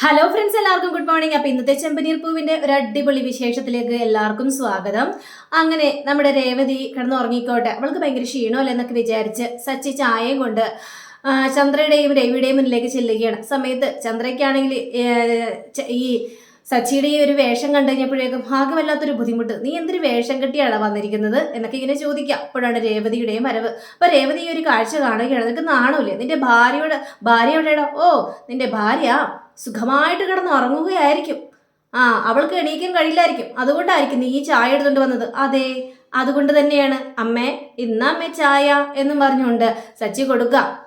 Hello friends എല്ലാവർക്കും good morning അപ്പൊ ഇന്നത്തെ ചെമ്പനീർ പൂവിന്റെ ഒരു അടിപൊളി വിശേഷത്തിലേക്ക് എല്ലാവർക്കും സ്വാഗതം. അങ്ങനെ നമ്മുടെ രേവതി കിടന്നുറങ്ങിക്കോട്ടെ. അവൾക്ക് ഭയങ്കര ക്ഷീണമല്ലേ എന്നൊക്കെ വിചാരിച്ച് സച്ചി ചായയും കൊണ്ട് ചന്ദ്രയുടെയും രവിയുടെയും മുന്നിലേക്ക് ചെല്ലുകയാണ്. സമയത്ത് ചന്ദ്രയ്ക്കാണെങ്കിൽ ഈ സച്ചിയുടെ ഈ ഒരു വേഷം കണ്ടു കഴിഞ്ഞപ്പോഴേക്കും ആകെ വല്ലാത്തൊരു ബുദ്ധിമുട്ട്. നീ എന്തൊരു വേഷം കെട്ടിയാണ് വന്നിരിക്കുന്നത്? എന്നൊക്കെ ഇങ്ങനെ ചോദിക്കാം. അപ്പോഴാണ് രേവതിയുടെയും വരവ്. അപ്പൊ രേവതി ഈ ഒരു കാഴ്ച കാണുകയാണ്. നിനക്ക് നാണമില്ലേ നിന്റെ ഭാര്യയുടെ ഭാര്യ എവിടെയാണോ ഓ നിന്റെ ഭാര്യ? സുഖമായിട്ട് കിടന്ന് ഉറങ്ങുകയായിരിക്കും ആ അവൾക്ക് എണീക്കാൻ കഴിയില്ലായിരിക്കും. അതുകൊണ്ടായിരിക്കും നീ ഈ ചായ എടുത്തുകൊണ്ട് വന്നത്. അതെ അതുകൊണ്ട് തന്നെയാണ്. അമ്മേ ഇന്ന് അമ്മേ ചായ എന്നും പറഞ്ഞുകൊണ്ട് സച്ചി കൊടുക്കുക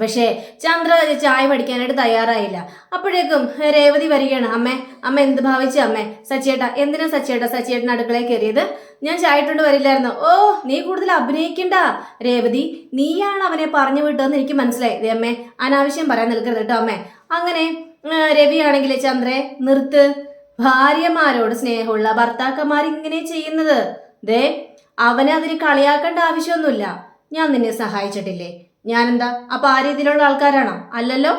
പക്ഷേ ചന്ദ്ര ചായ പഠിക്കാനായിട്ട് തയ്യാറായില്ല. അപ്പോഴേക്കും രേവതി വരികയാണ്. അമ്മേ അമ്മ എന്ത് ഭാവിച്ചു അമ്മേ? സച്ചിയേട്ട എന്തിനാ സച്ചിയേട്ട സച്ചേട്ടൻ അടുക്കളയിൽ കയറിയത്? ഞാൻ ചായ ഇട്ടുകൊണ്ട് വരില്ലായിരുന്നു. ഓ നീ കൂടുതൽ അഭിനയിക്കണ്ട. രേവതി നീയാണ് അവനെ പറഞ്ഞു വിട്ടതെന്ന് എനിക്ക് മനസ്സിലായി. അമ്മേ അനാവശ്യം പറയാൻ നിൽക്കരുത് കേട്ടോ അമ്മേ. അങ്ങനെ രവിയാണെങ്കിൽ ചന്ദ്രേ നിർത്ത്. ഭാര്യമാരോട് സ്നേഹമുള്ള ഭർത്താക്കന്മാർ ഇങ്ങനെ ചെയ്യുന്നത്. ദേ അവനെ അതിന് കളിയാക്കേണ്ട ആവശ്യമൊന്നുമില്ല. ഞാൻ നിന്നെ സഹായിച്ചിട്ടില്ലേ? ഞാനെന്താ അപ്പൊ ആ രീതിയിലുള്ള ആൾക്കാരാണോ? അല്ലല്ലോ?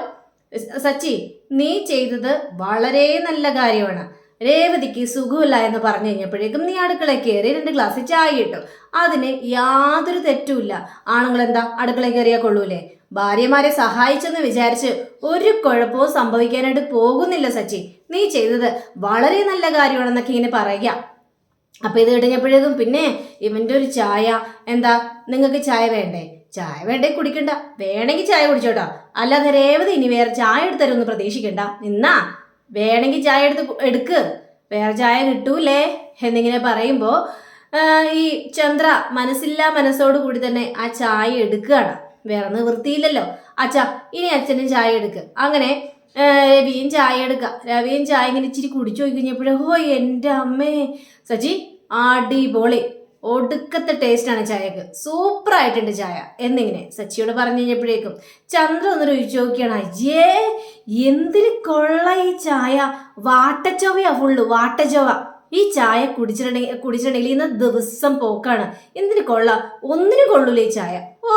സച്ചി നീ ചെയ്തത് വളരെ നല്ല കാര്യമാണ്. രേവതിക്ക് സുഖമില്ല എന്ന് പറഞ്ഞു കഴിഞ്ഞപ്പോഴേക്കും നീ അടുക്കളയിൽ കയറി രണ്ട് ഗ്ലാസ് ചായ ഇട്ടു. അതിന് യാതൊരു തെറ്റുമില്ല. ആണുങ്ങൾ എന്താ അടുക്കളയിൽ കയറിയാൽ കൊള്ളൂലേ? ഭാര്യമാരെ സഹായിച്ചെന്ന് വിചാരിച്ച് ഒരു കുഴപ്പവും സംഭവിക്കാനായിട്ട് പോകുന്നില്ല സച്ചി. നീ ചെയ്തത് വളരെ നല്ല കാര്യമാണെന്നൊക്കെ ഇങ്ങനെ പറയുക. അപ്പൊ ഇത് കഴിഞ്ഞപ്പോഴേക്കും പിന്നെ ഇവന്റെ ഒരു ചായ. എന്താ? നിങ്ങൾക്ക് ചായ വേണ്ടേ? ചായ വേണ്ടേ കുടിക്കണ്ട. വേണമെങ്കിൽ ചായ കുടിച്ചോട്ടോ. അല്ലാതെ രേവതി ഇനി വേറെ ചായ എടുത്തരുമെന്ന് പ്രതീക്ഷിക്കണ്ട. നിന്നാ. വേണമെങ്കിൽ ചായ എടുത്ത് എടുക്ക്. വേറെ ചായ കിട്ടൂലേ? എന്നിങ്ങനെ പറയുമ്പോൾ ഈ ചന്ദ്ര മനസ്സില്ലാ മനസ്സോടു കൂടി തന്നെ ആ ചായ എടുക്കുകയാണ്. വേറെ നിവൃത്തിയില്ലല്ലോ. അച്ഛാ ഇനി അച്ഛനും ചായ എടുക്ക്. അങ്ങനെ രവിയും ചായ എടുക്കുക രവിയും ചായ ഇങ്ങനെ ഇച്ചിരി കുടിച്ചു പോയി കഴിഞ്ഞപ്പോഴേ ഓ എന്റെ അമ്മേ. സച്ചി അടിപൊളി. ഒടുക്കത്തെ ടേസ്റ്റാണ് ചായക്ക്. സൂപ്പർ ആയിട്ടുണ്ട് ചായ. എന്നിങ്ങനെ സച്ചിയോട് പറഞ്ഞു കഴിഞ്ഞപ്പോഴേക്കും ചന്ദ്ര ഒന്ന് രുചിച്ചു നോക്കിയാണ്. അയ്യേ എന്തിന് കൊള്ള ഈ ചായ? വാട്ടച്ചവയാ ഫുള്ള് വാട്ടച്ചൊവ. ഈ ചായ കുടിച്ചിട്ടുണ്ടെങ്കിൽ കുടിച്ചിട്ടുണ്ടെങ്കിൽ ഇന്ന് ദിവസം പോക്കാണ്. എന്തിന് കൊള്ള? ഒന്നിനും കൊള്ളൂലേ ചായ. ഓ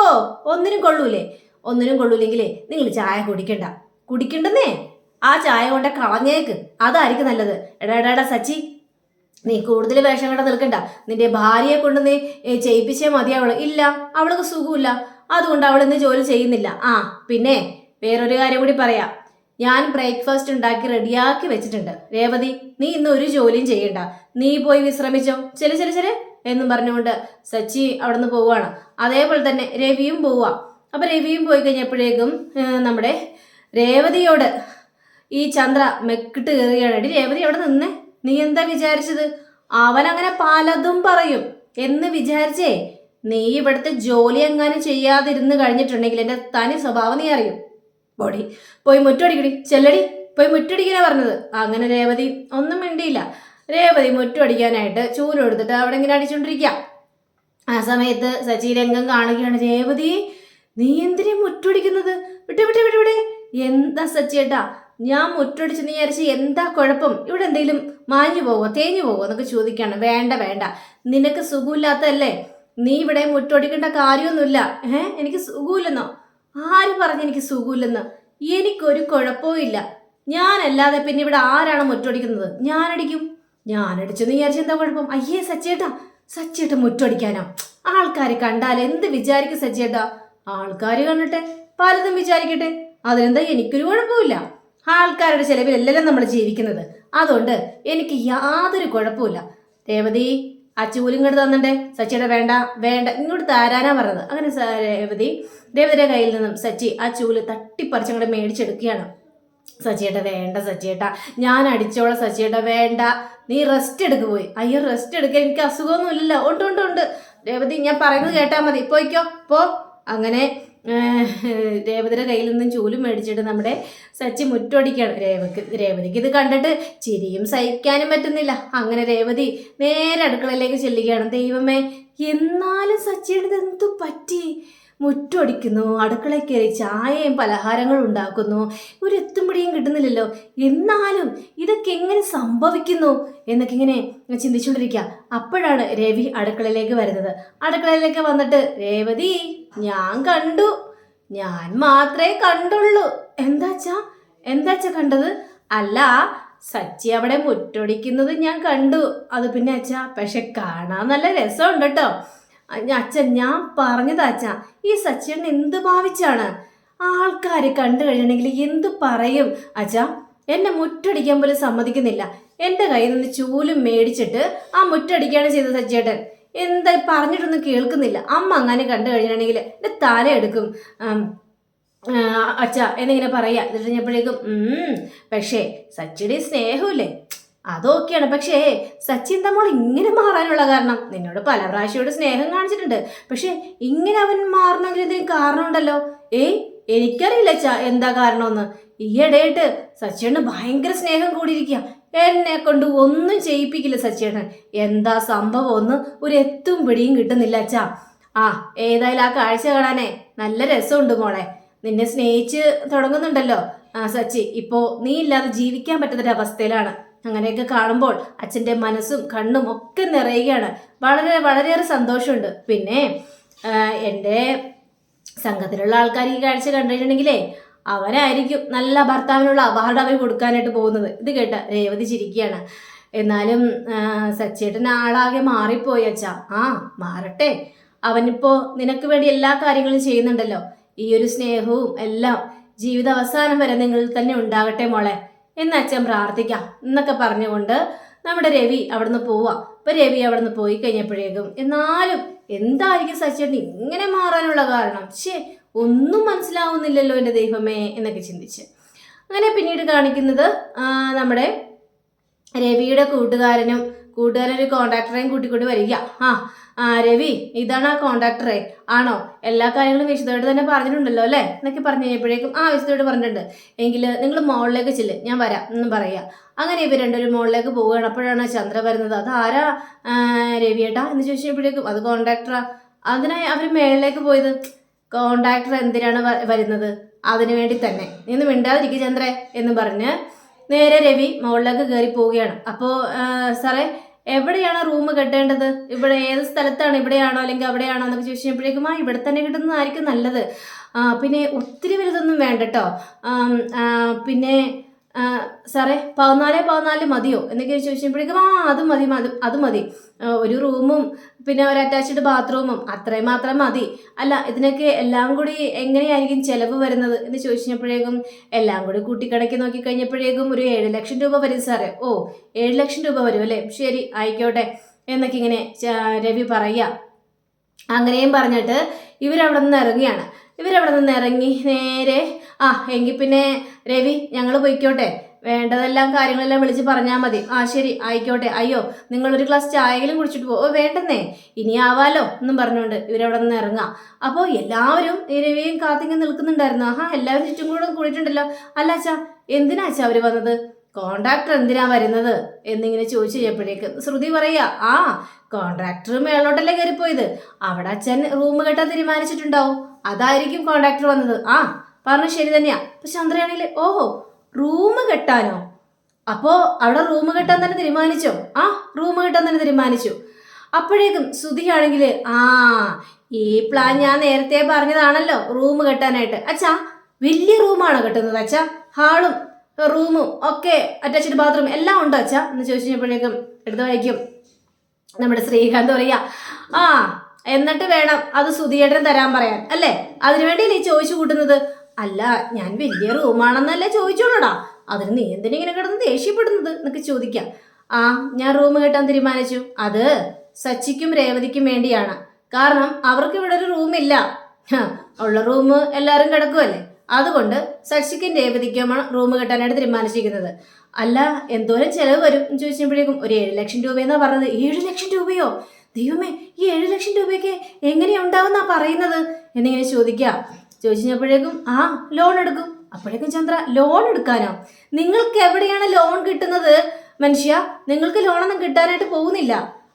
ഒന്നിനും കൊള്ളൂലേ. ഒന്നിനും കൊള്ളൂലെങ്കിലേ നിങ്ങൾ ചായ കുടിക്കണ്ട. കുടിക്കണ്ടെന്നേ? ആ ചായ കൊണ്ട കളഞ്ഞേക്ക്. അതായിരിക്കും നല്ലത്. എടാ എടാ എടാ സച്ചി. നീ കൂടുതൽ വേഷം കണ്ട നിൽക്കണ്ട. നിന്റെ ഭാര്യയെ കൊണ്ട് നീ ചെയ്യിപ്പിച്ചേ മതിയാവുള്ളൂ. ഇല്ല അവൾക്ക് സുഖമില്ല. അതുകൊണ്ട് അവൾ ഇന്ന് ജോലി ചെയ്യുന്നില്ല. ആ പിന്നെ വേറൊരു കാര്യം കൂടി പറയാം. ഞാൻ ബ്രേക്ക്ഫാസ്റ്റ് ഉണ്ടാക്കി റെഡിയാക്കി വെച്ചിട്ടുണ്ട്. രേവതി നീ ഇന്ന് ഒരു ജോലിയും ചെയ്യണ്ട. നീ പോയി വിശ്രമിച്ചോ? ചെൽ ചെൽ ചെൽ എന്നും പറഞ്ഞുകൊണ്ട് സച്ചി അവിടെ നിന്ന് പോവുകയാണ്. അതേപോലെ തന്നെ രവിയും പോവുക അപ്പൊ രവിയും പോയി കഴിഞ്ഞപ്പോഴേക്കും നമ്മുടെ രേവതിയോട് ഈ ചന്ദ്ര മെക്കിട്ട് കയറുകയാണ് രേവതി അവിടെ നിന്നേ. നീ എന്താ വിചാരിച്ചത്? അവൻ അങ്ങനെ പലതും പറയും. എന്ന് വിചാരിച്ചേ നീ ഇവിടുത്തെ ജോലി എങ്ങാനും ചെയ്യാതിരുന്ന് കഴിഞ്ഞിട്ടുണ്ടെങ്കിൽ എന്റെ തനി സ്വഭാവം നീ അറിയും. ബോഡി പോയി മുറ്റടിക്കടി. ചെല്ലടി. പോയി മുറ്റടിക്കാനാ പറഞ്ഞത്. അങ്ങനെ രേവതി ഒന്നും മിണ്ടിയില്ല. രേവതി മുറ്റടിക്കാനായിട്ട് ചൂലെടുത്തിട്ട് അവിടെ ഇങ്ങനെ അടിച്ചുകൊണ്ടിരിക്കുക ആ സമയത്ത് സച്ചി രംഗം കാണുകയാണ്. രേവതി നീ എന്തിനെ മുറ്റടിക്കുന്നത്? വിട്ട് വിട്ട് വിട്ട് വിടെ. എന്താ സച്ചിയേട്ടാ ഞാൻ മുറ്റടിച്ച് നീ വിചാരിച്ച് എന്താ കുഴപ്പം? ഇവിടെ എന്തെങ്കിലും മാഞ്ഞു പോവോ തേഞ്ഞു പോവോ എന്നൊക്കെ ചോദിക്കുകയാണ് വേണ്ട വേണ്ട. നിനക്ക് സുഖമില്ലാത്തല്ലേ നീ ഇവിടെ മുറ്റൊടിക്കേണ്ട കാര്യമൊന്നുമില്ല. ഏഹ്? എനിക്ക് സുഖമില്ലെന്നോ? ആര് പറഞ്ഞു എനിക്ക് സുഖമില്ലെന്ന്? എനിക്കൊരു കുഴപ്പവും ഇല്ല. ഞാനല്ലാതെ പിന്നെ ഇവിടെ ആരാണ് മുറ്റടിക്കുന്നത്? ഞാനടിക്കും. ഞാനടിച്ചെന്ന് വിചാരിച്ച എന്താ കുഴപ്പം? അയ്യേ സച്ചേട്ടാ. സച്ചേട്ട മുറ്റടിക്കാനോ. ആൾക്കാർ കണ്ടാൽ എന്ത് വിചാരിക്കും സച്ചേട്ടാ? ആൾക്കാർ കണ്ടിട്ടെ പലതും വിചാരിക്കട്ടെ. അതിനെന്താ എനിക്കൊരു കുഴപ്പമില്ല ആൾക്കാരുടെ ചെലവിലല്ലല്ലോ നമ്മൾ ജീവിക്കുന്നത്. അതുകൊണ്ട് എനിക്ക് യാതൊരു കുഴപ്പമില്ല രേവതി ചൂലും ഇങ്ങോട്ട് തന്നിട്ടേ? സച്ചിയുടെ വേണ്ട വേണ്ട. ഇങ്ങോട്ട് താരാനാ പറഞ്ഞത്. അങ്ങനെ രേവതി രേവതിയുടെ കയ്യിൽ നിന്നും സച്ചി ആ ചൂൽ തട്ടിപ്പറിച്ചങ്ങോട്ട് മേടിച്ചെടുക്കുകയാണ്. സച്ചിയേട്ട വേണ്ട സച്ചിയേട്ട. ഞാൻ അടിച്ചോളാം സച്ചിയേട്ട വേണ്ട. നീ റെസ്റ്റ് എടുക്ക് പോയി. അയ്യോ റെസ്റ്റ് എടുക്കാൻ എനിക്ക് അസുഖമൊന്നുമില്ലല്ലോ. ഉണ്ട് ഉണ്ട് ഉണ്ട്. രേവതി ഞാൻ പറയുന്നത് കേട്ടാൽ മതി. പോയിക്കോ. പോ. അങ്ങനെ രേവതിയുടെ കയ്യിൽ നിന്നും ചൂലും മേടിച്ചിട്ട് നമ്മുടെ സച്ചി മുറ്റൊടിക്കണം. രേവക്ക് രേവതിക്ക് ഇത് കണ്ടിട്ട് ചിരിയും സഹിക്കാനും പറ്റുന്നില്ല. അങ്ങനെ രേവതി നേരെ അടുക്കളയിലേക്ക് ചെല്ലുകയാണ്. ദൈവമേ എന്നാലും സച്ചിയുടെ എന്തു പറ്റി? മുറ്റൊടിക്കുന്നു അടുക്കളയിൽ കയറി ചായയും പലഹാരങ്ങളും ഉണ്ടാക്കുന്നു. ഒരു എത്തുംപിടിയും കിട്ടുന്നില്ലല്ലോ. എന്നാലും ഇതൊക്കെ എങ്ങനെ സംഭവിക്കുന്നു എന്നൊക്കെ ഇങ്ങനെ ചിന്തിച്ചുകൊണ്ടിരിക്കുക. അപ്പോഴാണ് രവി അടുക്കളയിലേക്ക് വരുന്നത്. അടുക്കളയിലേക്ക് വന്നിട്ട് രേവതി ഞാൻ കണ്ടു. ഞാൻ മാത്രമേ കണ്ടുള്ളൂ. എന്താച്ചാ എന്താച്ചാ കണ്ടത്? അല്ല സച്ചി അവിടെ മുറ്റൊടിക്കുന്നത് ഞാൻ കണ്ടു. അത് പിന്നെ അച്ഛാ പക്ഷെ കാണാൻ നല്ല രസമുണ്ട് കേട്ടോ. അച്ഛൻ ഞാൻ പറഞ്ഞതാ അച്ഛാ ഈ സച്ചിൻ എന്ത് ഭാവിച്ചാണ്? ആൾക്കാർ കണ്ടു കഴിയണമെങ്കിൽ എന്ത് പറയും? അച്ഛാ എന്നെ മുറ്റടിക്കാൻ പോലും സമ്മതിക്കുന്നില്ല. എന്റെ കയ്യിൽ നിന്ന് ചൂലും മേടിച്ചിട്ട് ആ മുറ്റടിക്കുകയാണ് ചെയ്തത് സച്ചേട്ടൻ എന്താ പറഞ്ഞിട്ടൊന്നും കേൾക്കുന്നില്ല. അമ്മ അങ്ങനെ കണ്ടു കഴിഞ്ഞിട്ടുണ്ടെങ്കിൽ എന്റെ തല എടുക്കും. അച്ഛ എന്നിങ്ങനെ പറയാ. എന്നിട്ട് കഴിഞ്ഞപ്പോഴേക്കും പക്ഷേ സച്ചിയുടെ സ്നേഹമില്ലേ? അതൊക്കെയാണ് പക്ഷേ സച്ചിൻ തമ്മോൾ ഇങ്ങനെ മാറാനുള്ള കാരണം നിന്നോട് പല പ്രാവശ്യയോട് സ്നേഹം കാണിച്ചിട്ടുണ്ട്. പക്ഷേ ഇങ്ങനെ അവൻ മാറണമെങ്കിൽ എന്തെങ്കിലും കാരണമുണ്ടല്ലോ ഏയ് എനിക്കറിയില്ല ചാ എന്താ കാരണമെന്ന്. ഈയിടെയായിട്ട് സച്ചിയേട്ടന് ഭയങ്കര സ്നേഹം കൂടിയിരിക്കുക എന്നെ കൊണ്ട് ഒന്നും ചെയ്യിപ്പിക്കില്ല സച്ചിയേട്ടൻ. എന്താ സംഭവം ഒന്ന് ഒരു എത്തും പിടിയും കിട്ടുന്നില്ല അച്ഛാ. ആ ഏതായാലും ആ കാഴ്ച കാണാനേ നല്ല രസമുണ്ട് മോളെ. നിന്നെ സ്നേഹിച്ച് തുടങ്ങുന്നുണ്ടല്ലോ. ആ സച്ചി ഇപ്പോ നീ ഇല്ലാതെ ജീവിക്കാൻ പറ്റുന്നൊരവസ്ഥയിലാണ് അങ്ങനെയൊക്കെ കാണുമ്പോൾ അച്ഛന്റെ മനസ്സും കണ്ണും ഒക്കെ നിറയുകയാണ്. വളരെ വളരെയേറെ സന്തോഷമുണ്ട്. പിന്നെ എന്റെ സംഘത്തിലുള്ള ആൾക്കാർ ഈ കാഴ്ച കണ്ടിട്ടുണ്ടെങ്കിലേ അവനായിരിക്കും നല്ല ഭർത്താവിനുള്ള അവാർഡ് അവർ കൊടുക്കാനായിട്ട് പോകുന്നത്. ഇത് കേട്ട രേവതി ചിരിക്കുകയാണ്. എന്നാലും സച്ചേട്ടൻ ആളാകെ മാറിപ്പോയി അച്ഛാ. ആ മാറട്ടെ. അവനിപ്പോൾ നിനക്ക് വേണ്ടി എല്ലാ കാര്യങ്ങളും ചെയ്യുന്നുണ്ടല്ലോ. ഈ ഒരു സ്നേഹവും എല്ലാം ജീവിത അവസാനം വരെ നിങ്ങളിൽ തന്നെ ഉണ്ടാകട്ടെ മോളെ. എന്ന് അച്ഛൻ പ്രാർത്ഥിക്കാം? എന്നൊക്കെ പറഞ്ഞുകൊണ്ട് നമ്മുടെ രവി അവിടുന്ന് പോവാം. അപ്പൊ രവി അവിടുന്ന് പോയി കഴിഞ്ഞപ്പോഴേക്കും എന്നാലും എന്തായിരിക്കും സച്ചേട്ടൻ ഇങ്ങനെ മാറാനുള്ള കാരണം? ശേ ഒന്നും മനസ്സിലാവുന്നില്ലല്ലോ എന്റെ ദൈവമേ എന്നൊക്കെ ചിന്തിച്ച്. അങ്ങനെ പിന്നീട് കാണിക്കുന്നത് നമ്മുടെ രവിയുടെ കൂട്ടുകാരനും കൂട്ടുകാരൻ കോൺട്രാക്ടറെയും കൂട്ടിക്കൊണ്ട് വരിക. ആ ആ രവി ഇതാണ് ആ കോണ്ടാക്ടറെ ആണോ? എല്ലാ കാര്യങ്ങളും വിശദമായിട്ട് തന്നെ പറഞ്ഞിട്ടുണ്ടല്ലോ അല്ലേ? എന്നൊക്കെ പറഞ്ഞു കഴിഞ്ഞപ്പോഴേക്കും ആ വിശദമായിട്ട് പറഞ്ഞിട്ടുണ്ട്. എങ്കിൽ നിങ്ങൾ മുകളിലേക്ക് ചെല്ല്. ഞാൻ വരാം എന്ന് പറയുക. അങ്ങനെ ഇവർ രണ്ടുപേരും മുകളിലേക്ക് പോവുകയാണ്. അപ്പോഴാണ് ചന്ദ്ര വരുന്നത്. അത് ആരാ? രവിയേട്ടാ എന്ന് ചോദിച്ചപ്പോഴേക്കും അത് കോണ്ടാക്ടറാ അതിനായി അവർ മേളിലേക്ക് പോയത്? കോണ്ടാക്ടർ എന്തിനാണ് വരുന്നത്? അതിനു വേണ്ടി തന്നെ. നീ മിണ്ടാതിരിക്കും ചന്ദ്രേ എന്ന് പറഞ്ഞ് നേരെ രവി മുകളിലേക്ക് കയറി പോവുകയാണ്. അപ്പോൾ സാറേ എവിടെയാണ് റൂം കെട്ടേണ്ടത്? ഇവിടെ ഏത് സ്ഥലത്താണ്? ഇവിടെയാണോ അല്ലെങ്കിൽ അവിടെയാണോ എന്നൊക്കെ ചോദിച്ചപ്പോഴേക്കും ആ ഇവിടെ തന്നെ കിട്ടുന്നതായിരിക്കും നല്ലത്. പിന്നെ ഒത്തിരി വലുതൊന്നും വേണ്ട കേട്ടോ പിന്നെ സാറേ പതിനാല് പതിനാല് മതിയോ? എന്നൊക്കെ ചോദിച്ചപ്പോഴേക്കും ആ അത് മതി അത് മതി. ഒരു റൂമും പിന്നെ ഒരു അറ്റാച്ച്ഡ് ബാത്റൂമും അത്രയും മാത്രം മതി. അല്ല ഇതിനൊക്കെ എല്ലാം കൂടി എങ്ങനെയായിരിക്കും ചിലവ് വരുന്നത് എന്ന് ചോദിച്ചപ്പോഴേക്കും എല്ലാം കൂടി കൂട്ടിക്കണക്കി നോക്കി കഴിഞ്ഞപ്പോഴേക്കും ഒരു ഏഴ് ലക്ഷം രൂപ വരും സാറേ. ഓ ഏഴ് ലക്ഷം രൂപ വരും അല്ലേ? ശരി ആയിക്കോട്ടെ. എന്നൊക്കെ ഇങ്ങനെ രവി പറയുക. അങ്ങനെയും പറഞ്ഞിട്ട് ഇവരവിടെ നിന്ന് ഇറങ്ങിയാണ്. ഇവരവിടെ നിന്ന് ഇറങ്ങി നേരെ ആ എങ്കിൽ പിന്നെ രവി ഞങ്ങൾ പോയിക്കോട്ടെ. വേണ്ടതെല്ലാം കാര്യങ്ങളെല്ലാം വിളിച്ച് പറഞ്ഞാൽ മതി. ആ ശരി. ആയിക്കോട്ടെ. അയ്യോ നിങ്ങളൊരു ഗ്ലാസ് ചായയിലും കുടിച്ചിട്ട് പോ ഓ വേണ്ടെന്നേ. ഇനി ആവാലോ എന്നും പറഞ്ഞുകൊണ്ട് ഇവരവിടെ നിന്ന് ഇറങ്ങാം. അപ്പോൾ എല്ലാവരും ഈ രവിയും കാത്തിങ്ങനെ നിൽക്കുന്നുണ്ടായിരുന്നു. ആഹാ എല്ലാവരും ചുറ്റും കൂടെ കൂടിയിട്ടുണ്ടല്ലോ. അല്ല അച്ഛാ എന്തിനാ അച്ഛാ അവർ വന്നത്? കോൺട്രാക്ടർ എന്തിനാ വരുന്നത്? എന്നിങ്ങനെ ചോദിച്ചു കഴിഞ്ഞപ്പോഴേക്ക് ശ്രുതി പറയാ ആ കോൺട്രാക്ടർ മേളോട്ടല്ലേ കയറിപ്പോയത്. അവിടെ അച്ഛൻ റൂം കെട്ടാൻ തീരുമാനിച്ചിട്ടുണ്ടാവും. അതായിരിക്കും കോൺട്രാക്ടർ വന്നത്. ആ പറഞ്ഞു ശരി തന്നെയാ. പക്ഷെ ചന്ദ്രയാണെങ്കിൽ ഓഹോ റൂം കെട്ടാനോ? അപ്പോ അവിടെ റൂം കെട്ടാൻ തന്നെ തീരുമാനിച്ചോ? ആ റൂം കെട്ടാൻ തന്നെ തീരുമാനിച്ചു. അപ്പോഴേക്കും ശ്രുതിയാണെങ്കിൽ ആ ഈ പ്ലാൻ ഞാൻ നേരത്തെ പറഞ്ഞതാണല്ലോ റൂം കെട്ടാനായിട്ട്. അച്ഛാ വലിയ റൂമാണോ കെട്ടുന്നത് അച്ഛാ? ഹാളും റൂമും ഒക്കെ അറ്റാച്ച്ഡ് ബാത്റൂം എല്ലാം ഉണ്ടോ അച്ഛാ? എന്ന് ചോദിച്ചു കഴിഞ്ഞപ്പോഴേക്കും എടുത്തു വായിക്കും. നമ്മുടെ ശ്രീകാന്ത് പറയാ ആ എന്നിട്ട് വേണം അത് സുധിയേട്ടൻ തരാൻ പറയാൻ അല്ലേ? അതിനുവേണ്ടിയല്ലേ ചോദിച്ചു കൂട്ടുന്നത്? അല്ല ഞാൻ വലിയ റൂമാണെന്നല്ല ചോദിച്ചോളൂടാ. അതിന് നീ എന്തിനാ ഇങ്ങനെ കിടന്ന് ദേഷ്യപ്പെടുന്നത്? എന്നൊക്കെ ചോദിക്കാം. ആ ഞാൻ റൂം കെട്ടാൻ തീരുമാനിച്ചു. അത് സച്ചിക്കും രേവതിക്കും വേണ്ടിയാണ്. കാരണം അവർക്ക് ഇവിടെ ഒരു റൂമില്ല ഉള്ള റൂം എല്ലാവരും കിടക്കുമല്ലേ അതുകൊണ്ട് സച്ചിക്കും രേവതിക്കുമാണ് റൂം കെട്ടാനായിട്ട് തീരുമാനിച്ചിരിക്കുന്നത്. അല്ല എന്തോരം ചെലവ് വരും എന്ന് ചോദിച്ചപ്പോഴേക്കും ഒരു ഏഴ് ലക്ഷം രൂപയെന്നാണ് പറഞ്ഞത്. ഏഴ് ലക്ഷം രൂപയോ? ദൈവമേ ഈ ഏഴ് ലക്ഷം രൂപയൊക്കെ എങ്ങനെയാ ഉണ്ടാവുന്നാ പറയുന്നത്? എന്നിങ്ങനെ ചോദിക്കാം ചോദിച്ചപ്പോഴേക്കും ആ ലോൺ എടുക്കും. അപ്പോഴേക്കും ചന്ദ്ര ലോൺ എടുക്കാനോ? നിങ്ങൾക്ക് എവിടെയാണ് ലോൺ കിട്ടുന്നത്? മനുഷ്യ നിങ്ങൾക്ക് ലോണൊന്നും കിട്ടാനായിട്ട് പോകുന്നില്ല.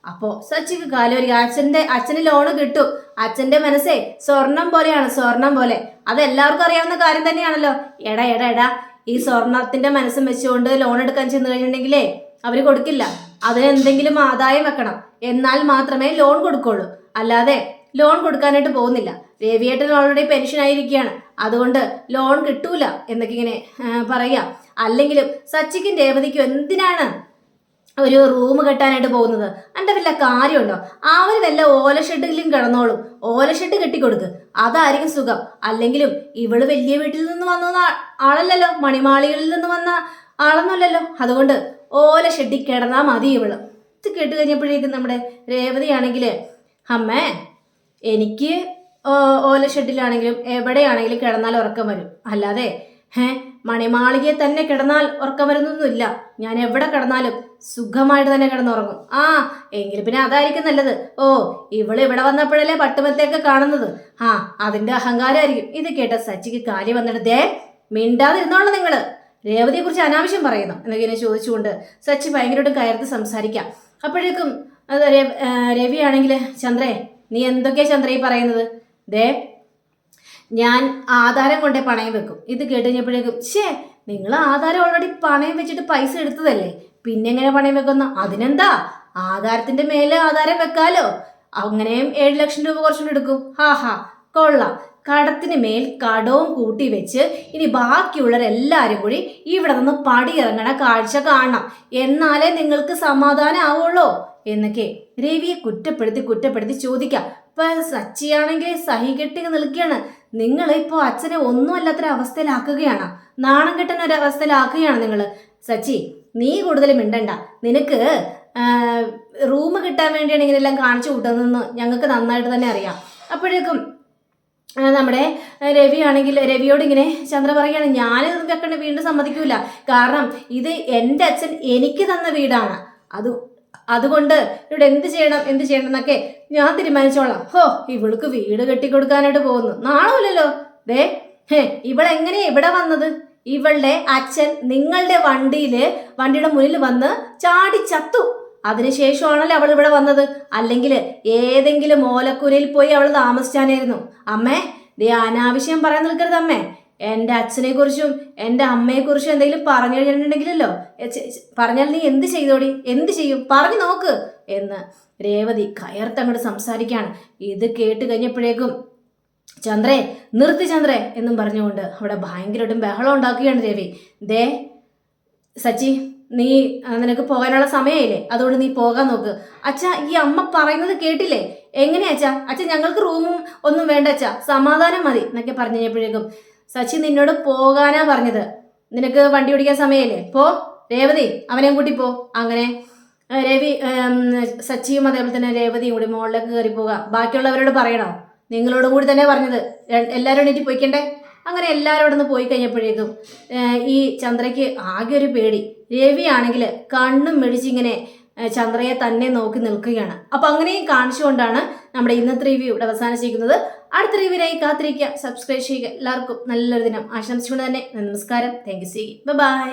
അപ്പോ സച്ചിക്ക് കാലൊരു അച്ഛന്റെ അച്ഛന് ലോണ് കിട്ടും. അച്ഛന്റെ മനസ്സേ സ്വർണം പോലെയാണ് സ്വർണം പോലെ. അത് എല്ലാവർക്കും അറിയാവുന്ന കാര്യം തന്നെയാണല്ലോ. എടാ എടാ എടാ ഈ സ്വർണത്തിന്റെ മനസ്സും വെച്ചുകൊണ്ട് ലോൺ എടുക്കാൻ ചെന്ന് കഴിഞ്ഞിട്ടുണ്ടെങ്കിലേ അവർ കൊടുക്കില്ല. അതിന് എന്തെങ്കിലും ആദായം വെക്കണം. എന്നാൽ മാത്രമേ ലോൺ കൊടുക്കുള്ളൂ. അല്ലാതെ ലോൺ കൊടുക്കാനായിട്ട് പോകുന്നില്ല. രവിയേട്ടൻ ഓൾറെഡി പെൻഷൻ ആയിരിക്കുകയാണ്. അതുകൊണ്ട് ലോൺ കിട്ടൂല എന്നൊക്കെ ഇങ്ങനെ പറയാം. അല്ലെങ്കിലും സച്ചിക്കും രേവതിക്കും എന്തിനാണ് ഒരു റൂം കെട്ടാനായിട്ട് പോകുന്നത്? എന്റെ വല്ല കാര്യമുണ്ടോ? അവർ വല്ല ഓല ഷെഡിലും കിടന്നോളും. ഓല ഷെഡ് കെട്ടിക്കൊടുക്ക്. അതായിരിക്കും സുഖം. അല്ലെങ്കിലും ഇവൾ വലിയ വീട്ടിൽ നിന്ന് വന്ന ആളല്ലല്ലോ. മണിമാളികളിൽ നിന്ന് വന്ന ആളൊന്നുമല്ലല്ലോ. അതുകൊണ്ട് ഓല ഷെഡിൽ കിടന്നാൽ മതി ഇവൾ. ഇത് കേട്ട് കഴിഞ്ഞപ്പോഴേക്കും നമ്മുടെ രേവതിയാണെങ്കിൽ അമ്മേ എനിക്ക് ഓല ഷെഡിലാണെങ്കിലും എവിടെയാണെങ്കിലും കിടന്നാൽ ഉറക്കം വരും. അല്ലാതെ ഹേ മണിമാളികയെ തന്നെ കിടന്നാൽ ഉറക്കം വരുന്നൊന്നുമില്ല. ഞാൻ എവിടെ കിടന്നാലും സുഖമായിട്ട് തന്നെ കിടന്നുറങ്ങും. ആ എങ്കിൽ പിന്നെ അതായിരിക്കും നല്ലത്. ഓ ഇവൾ ഇവിടെ വന്നപ്പോഴല്ലേ പട്ടുമത്തേക്ക് കാണുന്നത്? ആ അതിന്റെ അഹങ്കാരമായിരിക്കും. ഇത് കേട്ട സച്ചിക്ക് കാര്യം വന്നിട്ട് ദേ മിണ്ടാതിരുന്നോളൂ നിങ്ങൾ. രേവതിയെ കുറിച്ച് അനാവശ്യം പറയുന്നു. എന്നൊക്കെ ഇങ്ങനെ ചോദിച്ചുകൊണ്ട് സച്ചി ഭയങ്കരമായിട്ട് കയർത്ത് സംസാരിക്കാം. അപ്പോഴേക്കും അത് രവിയാണെങ്കിൽ ചന്ദ്രേ നീ എന്തൊക്കെയാ ചന്ദ്ര പറയുന്നത്? ദേ ഞാൻ ആധാരം കൊണ്ടേ പണയം വെക്കും. ഇത് കേട്ട് കഴിഞ്ഞപ്പോഴേക്കും ഛേ നിങ്ങൾ ആധാരം ഓൾറെഡി പണയം വെച്ചിട്ട് പൈസ എടുത്തതല്ലേ? പിന്നെ എങ്ങനെ പണയം വെക്കുന്ന? അതിനെന്താ? ആധാരത്തിന്റെ മേലെ ആധാരം വെക്കാലോ? അങ്ങനെയും ഏഴ് ലക്ഷം രൂപ കുറച്ചുകൊണ്ട് എടുക്കും. ഹാ ഹാ കൊള്ളാം. കടത്തിന് മേൽ കടവും കൂട്ടി വെച്ച് ഇനി ബാക്കിയുള്ളവരെല്ലാവരും കൂടി ഇവിടെ നിന്ന് പടിയിറങ്ങണ കാഴ്ച കാണണം. എന്നാലേ നിങ്ങൾക്ക് സമാധാനം ആവുള്ളൂ. എന്നൊക്കെ രവിയെ കുറ്റപ്പെടുത്തി കുറ്റപ്പെടുത്തി ചോദിക്കാം. ഇപ്പൊ സച്ചിയാണെങ്കിൽ സഹി കെട്ടി നിൽക്കുകയാണ്. നിങ്ങൾ ഇപ്പോൾ അച്ഛനെ ഒന്നും അല്ലാത്തൊരവസ്ഥയിലാക്കുകയാണ് നാണം കെട്ടുന്ന ഒരു അവസ്ഥയിലാക്കുകയാണ് നിങ്ങൾ സച്ചി നീ കൂടുതൽ മിണ്ടണ്ട. നിനക്ക് റൂം കിട്ടാൻ വേണ്ടിയാണ് ഇങ്ങനെല്ലാം കാണിച്ചു കൂട്ടുന്നതെന്ന് ഞങ്ങൾക്ക് നന്നായിട്ട് തന്നെ അറിയാം. അപ്പോഴേക്കും നമ്മുടെ രവി ആണെങ്കിൽ രവിയോട് ഇങ്ങനെ ചന്ദ്ര പറയുകയാണ് ഞാൻ വെക്കണ്ട വീണ്ടും സമ്മതിക്കൂല. കാരണം ഇത് എന്റെ അച്ഛൻ എനിക്ക് തന്ന വീടാണ്. അത് അതുകൊണ്ട് ഇവിടെ എന്ത് ചെയ്യണം എന്ത് ചെയ്യണം എന്നൊക്കെ ഞാൻ തീരുമാനിച്ചോളാം. ഹോ ഇവൾക്ക് വീട് കെട്ടിക്കൊടുക്കാനായിട്ട് പോകുന്നു. നാണമില്ലല്ലോ. ദേ ഹേ ഇവളെങ്ങനെയാ ഇവിടെ വന്നത്? ഇവളുടെ അച്ഛൻ നിങ്ങളുടെ വണ്ടിയിൽ വണ്ടിയുടെ മുന്നിൽ വന്ന് ചാടി ചത്തു. അതിനുശേഷമാണല്ലോ അവൾ ഇവിടെ വന്നത്? അല്ലെങ്കിൽ ഏതെങ്കിലും ഓലക്കുരയിൽ പോയി അവൾ താമസിച്ചാനായിരുന്നു. അമ്മേ ദേ അനാവശ്യം പറയാൻ നിൽക്കരുത് അമ്മേ. എന്റെ അച്ഛനെ കുറിച്ചും എന്റെ അമ്മയെക്കുറിച്ചും എന്തെങ്കിലും പറഞ്ഞു കഴിഞ്ഞിട്ടുണ്ടെങ്കിലല്ലോ. പറഞ്ഞാൽ നീ എന്ത് ചെയ്തോടി? എന്ത് ചെയ്യും? പറഞ്ഞു നോക്ക്. എന്ന് രേവതി കയർത്തങ്ങോട്ട് സംസാരിക്കുകയാണ് ഇത് കേട്ട് കഴിഞ്ഞപ്പോഴേക്കും ചന്ദ്രേ നിർത്തി ചന്ദ്രേ എന്നും പറഞ്ഞുകൊണ്ട് അവിടെ ഭയങ്കരമായിട്ടും ബഹളം ഉണ്ടാക്കുകയാണ് രവി. ദേ സച്ചി നീ നിനക്ക് പോകാനുള്ള സമയമില്ലേ? അതുകൊണ്ട് നീ പോകാൻ നോക്ക്. അച്ഛ ഈ അമ്മ പറയുന്നത് കേട്ടില്ലേ? എങ്ങനെയാ അച്ഛാ? അച്ഛ ഞങ്ങൾക്ക് റൂമും ഒന്നും വേണ്ട അച്ഛാ. സമാധാനം മതി എന്നൊക്കെ പറഞ്ഞു കഴിഞ്ഞപ്പോഴേക്കും സച്ചി നിന്നോട് പോകാനാ പറഞ്ഞത്. നിനക്ക് വണ്ടി ഓടിക്കാൻ സമയമില്ലേ? പോ. രേവതി അവനെയും കൂട്ടി പോ. അങ്ങനെ രവി സച്ചിയും അതേപോലെ തന്നെ രേവതിയും കൂടി മുകളിലേക്ക് കയറി പോവുക ബാക്കിയുള്ളവരോട് പറയണോ? നിങ്ങളോട് കൂടി തന്നെ പറഞ്ഞത്. എല്ലാവരും എണീറ്റ് പോയിക്കണ്ടേ? അങ്ങനെ എല്ലാവരും അവിടെ നിന്ന് പോയി കഴിഞ്ഞപ്പോഴേക്കും ഈ ചന്ദ്രയ്ക്ക് ആകെ ഒരു പേടി. രവി ആണെങ്കിൽ കണ്ണും മെടിച്ചിങ്ങനെ ചന്ദ്രയെ തന്നെ നോക്കി നിൽക്കുകയാണ്. അപ്പൊ അങ്ങനെയും കാണിച്ചുകൊണ്ടാണ് നമ്മുടെ ഇന്നത്തെ റിവ്യൂ ഇവിടെ അവസാനിച്ചിരിക്കുന്നത്. അടുത്ത റിവ്യൂവിനായി കാത്തിരിക്കുക. സബ്സ്ക്രൈബ് ചെയ്യുക. എല്ലാവർക്കും നല്ലൊരു ദിനം ആശംസിച്ചുകൊണ്ട് തന്നെ നമസ്കാരം. Thank you C by